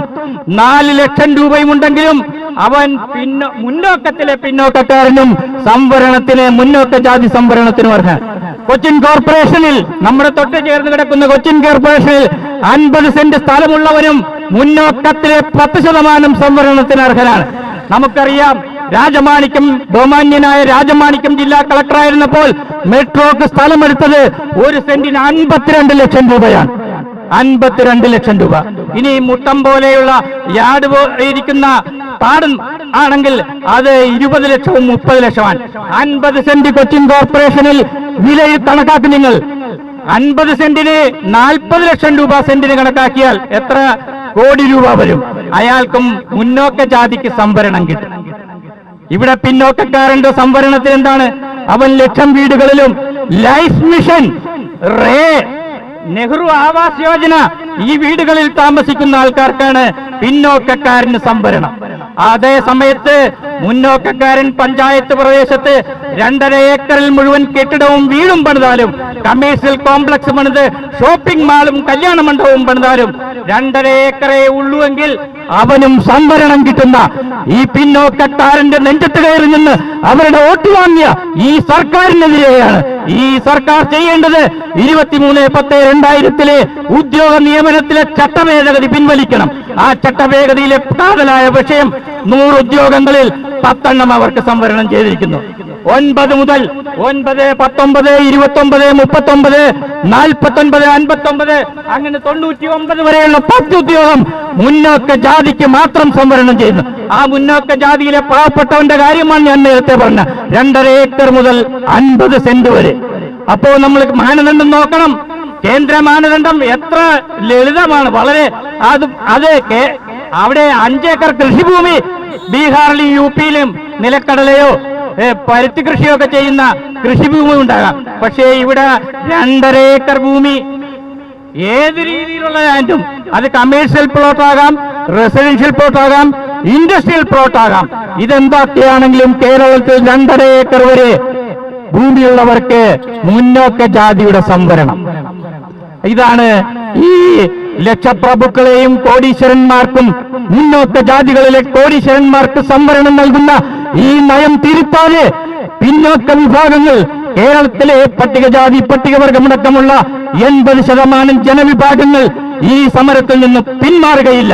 നാല് ലക്ഷം രൂപയും ഉണ്ടെങ്കിലും അവൻ പിന്നോ മുന്നോക്കത്തിലെ പിന്നോക്കക്കാരനും സംവരണത്തിന് മുന്നോക്ക ജാതി സംവരണത്തിനും അർഹൻ. കൊച്ചിൻ കോർപ്പറേഷനിൽ നമ്മുടെ തൊട്ട് ചേർന്ന് കിടക്കുന്ന കൊച്ചിൻ കോർപ്പറേഷനിൽ അൻപത് സെന്റ് സ്ഥലമുള്ളവരും മുന്നോക്കത്തിലെ പത്ത് ശതമാനം സംവരണത്തിന് അർഹരാണ്. നമുക്കറിയാം രാജമാണിക്യം ബഹുമാന്യനായ രാജമാണിക്യം ജില്ലാ കളക്ടറായിരുന്നപ്പോൾ മെട്രോക്ക് സ്ഥലമെടുത്തത് ഒരു സെന്റിന് അൻപത്തിരണ്ട് ലക്ഷം രൂപയാണ്. അൻപത്തിരണ്ട് ലക്ഷം രൂപ. ഇനി മുട്ടം പോലെയുള്ള യാർഡ് ഇരിക്കുന്ന പാടം ആണെങ്കിൽ അത് ഇരുപത് ലക്ഷവും മുപ്പത് ലക്ഷമാണ്. അൻപത് സെന്റ് കൊച്ചിൻ കോർപ്പറേഷനിൽ വിലയിൽ കണക്കാക്കി നിങ്ങൾ. അൻപത് സെന്റിന് നാൽപ്പത് ലക്ഷം രൂപ സെന്റിന് കണക്കാക്കിയാൽ എത്ര കോടി രൂപ വരും? അയാൾക്കും മുന്നോക്ക ജാതിക്ക് സംവരണം കിട്ടും. ഇവിടെ പിന്നോക്കക്കാരന്റെ സംവരണത്തിൽ എന്താണ്? അവൻ ലക്ഷം വീടുകളിലും ലൈഫ് മിഷൻ റേ നെഹ്റു ആവാസ് യോജന ഈ വീടുകളിൽ താമസിക്കുന്ന ആൾക്കാർക്കാണ് പിന്നോക്കക്കാരന് സംവരണം. അതേ സമയത്ത് മുന്നോക്കക്കാരൻ പഞ്ചായത്ത് പ്രദേശത്ത് രണ്ടര ഏക്കറിൽ മുഴുവൻ കെട്ടിടവും വീടും പണിതാലും കമേഴ്സ്യൽ കോംപ്ലക്സ് പണിത് ഷോപ്പിംഗ് മാളും കല്യാണ മണ്ഡപവും പണിതാലും രണ്ടര ഏക്കറേ ഉള്ളുവെങ്കിൽ അവനും സംവരണം കിട്ടുന്ന ഈ പിന്നോക്കക്കാരന്റെ നെഞ്ചത്ത് കയറി നിന്ന് അവരുടെ വോട്ട് വാങ്ങിയ ഈ സർക്കാരിനെതിരെയാണ്. ഈ സർക്കാർ ചെയ്യേണ്ടത് ഇരുപത്തിമൂന്ന് പത്ത് രണ്ടായിരത്തിലെ ഉദ്യോഗ നിയമനത്തിലെ ചട്ടഭേദഗതി പിൻവലിക്കണം. ആ ചട്ടഭേദഗതിയിലെ കാതലായ വിഷയം നൂറ് ഉദ്യോഗങ്ങളിൽ പത്തെണ്ണം അവർക്ക് സംവരണം ചെയ്തിരിക്കുന്നു. ഒൻപത് മുതൽ ഒൻപത് പത്തൊമ്പത് ഇരുപത്തൊമ്പത് മുപ്പത്തൊമ്പത് നാൽപ്പത്തൊൻപത് അൻപത്തൊമ്പത് അങ്ങനെ തൊണ്ണൂറ്റി ഒമ്പത് വരെയുള്ള പത്ത് ഉദ്യോഗം മുന്നോക്ക ജാതിക്ക് മാത്രം സംവരണം ചെയ്യുന്നു. ആ മുന്നോക്ക ജാതിയിലെ പാവപ്പെട്ടവന്റെ കാര്യമാണ് ഞാൻ നേരത്തെ പറഞ്ഞ. രണ്ടര ഏക്കർ മുതൽ അൻപത് സെന്റ് വരെ. അപ്പോ നമ്മൾ മാനദണ്ഡം നോക്കണം. കേന്ദ്ര മാനദണ്ഡം എത്ര ലളിതമാണ്. വളരെ അത് അത് അവിടെ അഞ്ചേക്കർ കൃഷിഭൂമി ബീഹാറിലും യു പിയിലും നിലക്കടലയോ പരുത്തി കൃഷിയൊക്കെ ചെയ്യുന്ന കൃഷിഭൂമി ഉണ്ടാകാം. പക്ഷേ ഇവിടെ രണ്ടര ഏക്കർ ഭൂമി. ഏത് രീതിയിലുള്ള ലാൻഡും അത് കമേഴ്ഷ്യൽ പ്ലോട്ട് ആകാം റെസിഡൻഷ്യൽ പ്ലോട്ട് ആകാം ഇൻഡസ്ട്രിയൽ പ്ലോട്ട് ആകാം. ഇതെന്തൊക്കെയാണെങ്കിലും കേരളത്തിൽ രണ്ടര ഏക്കർ വരെ ഭൂമിയുള്ളവർക്ക് മുന്നോക്ക ജാതിയുടെ സംവരണം. ഇതാണ് ഈ ലക്ഷപ്രഭുക്കളെയും കോടീശ്വരന്മാർക്കും മുന്നോക്ക ജാതികളിലെ കോടീശ്വരന്മാർക്ക് സംവരണം നൽകുന്ന ഈ നയം തിരുത്താതെ പിന്നോക്ക വിഭാഗങ്ങൾ കേരളത്തിലെ പട്ടികജാതി പട്ടികവർഗമടക്കമുള്ള എൺപത് ശതമാനം ജനവിഭാഗങ്ങൾ ഈ സമരത്തിൽ നിന്ന് പിന്മാറുകയില്ല.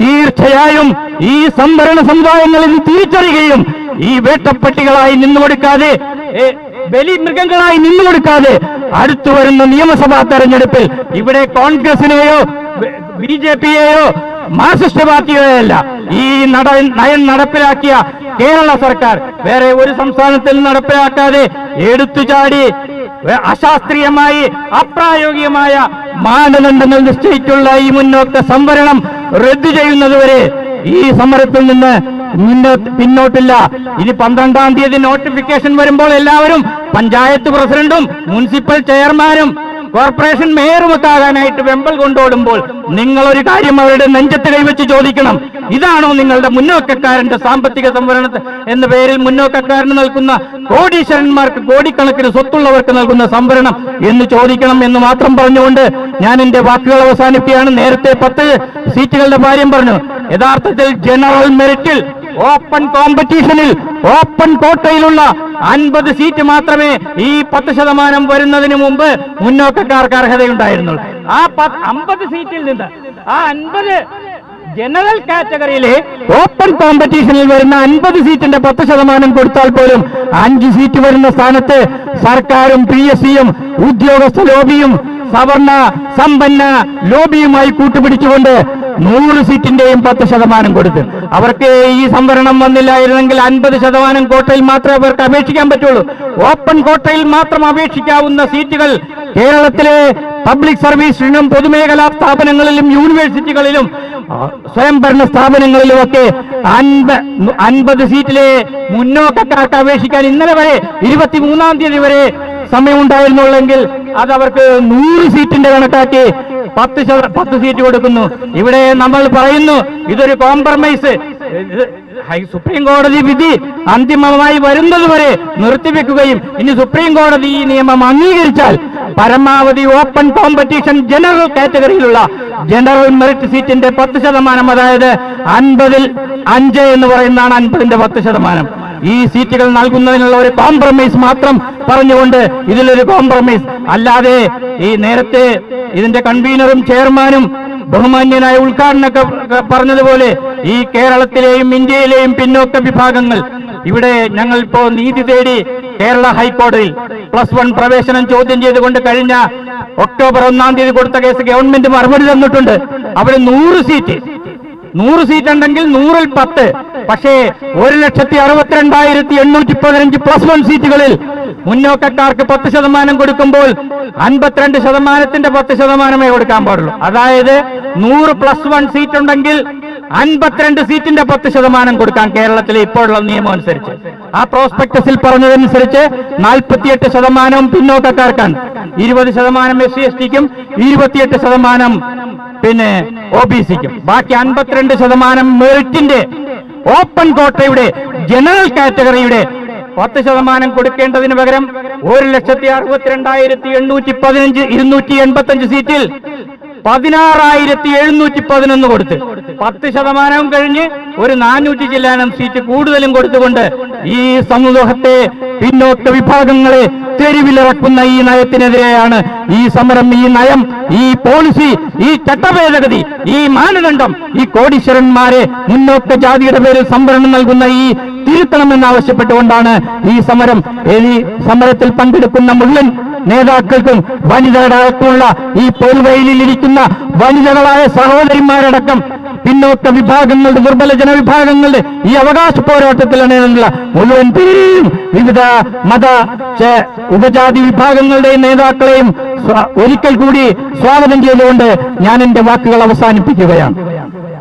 തീർച്ചയായും ഈ സംവരണ സമുദായങ്ങളിൽ തിരിച്ചറിയുകയും ഈ വേട്ടപ്പട്ടികളായി നിന്നു കൊടുക്കാതെ നിന്നുകൊടുക്കാതെ മൃഗങ്ങളായി നിന്നു കൊടുക്കാതെ അടുത്തു വരുന്ന നിയമസഭാ തെരഞ്ഞെടുപ്പിൽ ഇവിടെ കോൺഗ്രസിനെയോ ബി ജെ പിയെയോ മാർക്സിസ്റ്റ് പാർട്ടിയോ അല്ല ഈ നയം നടപ്പിലാക്കിയ കേരള സർക്കാർ വേറെ ഒരു സംസ്ഥാനത്തിൽ നടപ്പിലാക്കാതെ എടുത്തുചാടി ചാടി അശാസ്ത്രീയമായി അപ്രായോഗികമായ മാനദണ്ഡങ്ങൾ നിശ്ചയിച്ചുള്ള ഈ മുന്നോക്ക സംവരണം റദ്ദു ചെയ്യുന്നതുവരെ ഈ സമരത്തിൽ നിന്ന് പിന്നോട്ടില്ല. ഇനി പന്ത്രണ്ടാം തീയതി നോട്ടിഫിക്കേഷൻ വരുമ്പോൾ എല്ലാവരും പഞ്ചായത്ത് പ്രസിഡന്റും മുനിസിപ്പൽ ചെയർമാനും കോർപ്പറേഷൻ മേയറുമൊക്കാകാനായിട്ട് വെമ്പൽ കൊണ്ടോടുമ്പോൾ നിങ്ങൾ ഒരു കാര്യം അവരുടെ നെഞ്ചത്ത് കൈവച്ച് ചോദിക്കണം. ഇതാണോ നിങ്ങളുടെ മുന്നോക്കക്കാരന്റെ സാമ്പത്തിക സംവരണ എന്ന പേരിൽ മുന്നോക്കക്കാരന് നൽകുന്ന കോടീശ്വരന്മാർക്ക് കോടിക്കണക്കിന് സ്വത്തുള്ളവർക്ക് നൽകുന്ന സംവരണം എന്ന് ചോദിക്കണം എന്ന് മാത്രം പറഞ്ഞുകൊണ്ട് ഞാൻ എന്റെ വാക്കുകൾ അവസാനിപ്പിക്കുകയാണ്. നേരത്തെ പത്ത് സീറ്റുകളുടെ കാര്യം പറഞ്ഞു. യഥാർത്ഥത്തിൽ ജനറൽ മെറിറ്റിൽ ഓപ്പൺ കോമ്പറ്റീഷനിൽ ഓപ്പൺ കോട്ടയിലുള്ള അൻപത് സീറ്റ് മാത്രമേ ഈ പത്ത് ശതമാനം വരുന്നതിന് മുമ്പ് മുന്നോക്കക്കാർക്ക് അർഹതയുണ്ടായിരുന്നുള്ളൂ. ആ അമ്പത് സീറ്റിൽ നിന്ന് ആ അൻപത് ജനറൽ കാറ്റഗറിയിലെ ഓപ്പൺ കോമ്പറ്റീഷനിൽ വരുന്ന അൻപത് സീറ്റിന്റെ പത്ത് ശതമാനം കൊടുത്താൽ പോലും അഞ്ച് സീറ്റ് വരുന്ന സ്ഥാനത്ത് സർക്കാരും പി എസ് സിയും ഉദ്യോഗസ്ഥ ലോബിയും സവർണ സമ്പന്ന ലോബിയുമായി കൂട്ടുപിടിച്ചുകൊണ്ട് നൂറ് സീറ്റിന്റെയും പത്ത് ശതമാനം കൊടുത്ത്. അവർക്ക് ഈ സംവരണം വന്നില്ലായിരുന്നെങ്കിൽ അൻപത് ശതമാനം കോട്ടയിൽ മാത്രമേ അവർക്ക് അപേക്ഷിക്കാൻ പറ്റുള്ളൂ. ഓപ്പൺ കോട്ടയിൽ മാത്രം അപേക്ഷിക്കാവുന്ന സീറ്റുകൾ കേരളത്തിലെ പബ്ലിക് സർവീസിനും പൊതുമേഖലാ സ്ഥാപനങ്ങളിലും യൂണിവേഴ്സിറ്റികളിലും സ്വയംഭരണ സ്ഥാപനങ്ങളിലും ഒക്കെ അൻപത് സീറ്റിലെ മുന്നോക്കക്കാർക്ക് അപേക്ഷിക്കാൻ ഇന്നലെ വരെ ഇരുപത്തിമൂന്നാം തീയതി വരെ സമയമുണ്ടായിരുന്നുള്ളെങ്കിൽ അത് അവർക്ക് നൂറ് സീറ്റിന്റെ കണക്കാക്കി പത്ത് പത്ത് സീറ്റ് കൊടുക്കുന്നു. ഇവിടെ നമ്മൾ പറയുന്നു ഇതൊരു കോംപ്രമൈസ് സുപ്രീം കോടതി വിധി അന്തിമമായി വരുന്നത് വരെ നിർത്തിവെക്കുകയും ഇനി സുപ്രീം കോടതി ഈ നിയമം അംഗീകരിച്ചാൽ പരമാവധി ഓപ്പൺ കോമ്പറ്റീഷൻ ജനറൽ കാറ്റഗറിയിലുള്ള ജനറൽ മെറിറ്റ് സീറ്റിന്റെ പത്ത് ശതമാനം അതായത് അൻപതിൽ അഞ്ച് എന്ന് പറയുന്നതാണ് അൻപതിന്റെ പത്ത് ശതമാനം. ഈ സീറ്റുകൾ നൽകുന്നതിനുള്ള ഒരു കോംപ്രമൈസ് മാത്രം പറഞ്ഞുകൊണ്ട് ഇതിലൊരു കോംപ്രമൈസ് അല്ലാതെ ഈ നേരത്തെ ഇതിന്റെ കൺവീനറും ചെയർമാനും ബഹുമാന്യനായ ഉദ്ഘാടനമൊക്കെ പറഞ്ഞതുപോലെ ഈ കേരളത്തിലെയും ഇന്ത്യയിലെയും പിന്നോക്ക വിഭാഗങ്ങൾ. ഇവിടെ ഞങ്ങൾ ഇപ്പോ നീതി തേടി കേരള ഹൈക്കോടതിയിൽ പ്ലസ് വൺ പ്രവേശനം ചോദ്യം ചെയ്തുകൊണ്ട് കഴിഞ്ഞ ഒക്ടോബർ ഒന്നാം തീയതി കൊടുത്ത കേസ് ഗവൺമെന്റ് മറുപടി തന്നിട്ടുണ്ട്. അവിടെ നൂറ് സീറ്റ്. നൂറ് സീറ്റ് ഉണ്ടെങ്കിൽ നൂറിൽ പത്ത്. പക്ഷേ ഒരു ലക്ഷത്തി അറുപത്തിരണ്ടായിരത്തി എണ്ണൂറ്റി പതിനഞ്ച് പ്ലസ് വൺ സീറ്റുകളിൽ മുന്നോക്കക്കാർക്ക് പത്ത് ശതമാനം കൊടുക്കുമ്പോൾ അൻപത്തിരണ്ട് ശതമാനത്തിന്റെ പത്ത് ശതമാനമേ കൊടുക്കാൻ പാടുള്ളൂ. അതായത് നൂറ് പ്ലസ് വൺ സീറ്റ് ഉണ്ടെങ്കിൽ അൻപത്തിരണ്ട് സീറ്റിന്റെ പത്ത് ശതമാനം കൊടുക്കാൻ കേരളത്തിലെ ഇപ്പോഴുള്ള നിയമം അനുസരിച്ച്. ആ പ്രോസ്പെക്ടസിൽ പറഞ്ഞതനുസരിച്ച് നാൽപ്പത്തിയെട്ട് ശതമാനവും പിന്നോക്കക്കാർക്കാണ്. ഇരുപത് ശതമാനം എസ് സി എസ് ടിക്കും ഇരുപത്തിയെട്ട് ശതമാനം പിന്നെ ഒ ബി സിക്കും ബാക്കി അൻപത്തിരണ്ട് ശതമാനം മെറിറ്റിന്റെ ഓപ്പൺ കോട്ടയുടെ ജനറൽ കാറ്റഗറിയുടെ പത്ത് ശതമാനം കൊടുക്കേണ്ടതിന് പകരം ഒരു ലക്ഷത്തി അറുപത്തിരണ്ടായിരത്തി എണ്ണൂറ്റി പതിനഞ്ച് ഇരുന്നൂറ്റി എൺപത്തി അഞ്ച് സീറ്റിൽ പതിനാറായിരത്തി എഴുന്നൂറ്റി പതിനൊന്ന് കൊടുത്ത് പത്ത് ശതമാനവും കഴിഞ്ഞ് ഒരു നാനൂറ്റി ചില്ലാനം സീറ്റ് കൂടുതലും കൊടുത്തുകൊണ്ട് ഈ സമൂഹത്തെ പിന്നോക്ക വിഭാഗങ്ങളെ തെരുവിലിറക്കുന്ന ഈ നയത്തിനെതിരെയാണ് ഈ സമരം ഈ നയം ഈ പോളിസി ഈ ചട്ടഭേദഗതി ഈ മാനദണ്ഡം ഈ കോടീശ്വരന്മാരെ മുന്നോക്ക ജാതിയുടെ പേരിൽ സംവരണം നൽകുന്ന ഈ തിരുത്തണമെന്നാവശ്യപ്പെട്ടുകൊണ്ടാണ് ഈ സമരം. ഈ സമരത്തിൽ പങ്കെടുക്കുന്ന മുഴുവൻ നേതാക്കൾക്കും വനിതകളടക്കമുള്ള ഈ പൊതുവെയിലിൽ ഇരിക്കുന്ന വനിതകളായ സഹോദരിമാരടക്കം പിന്നോക്ക വിഭാഗങ്ങളുടെ ദുർബല ജനവിഭാഗങ്ങളുടെ ഈ അവകാശ പോരാട്ടത്തിലാണ് മുഴുവൻ പേരെയും വിവിധ മത ഉപജാതി വിഭാഗങ്ങളുടെ നേതാക്കളെയും ഒരിക്കൽ കൂടി സ്വാഗതം ചെയ്തുകൊണ്ട് ഞാൻ എന്റെ വാക്കുകൾ അവസാനിപ്പിക്കുകയാണ്.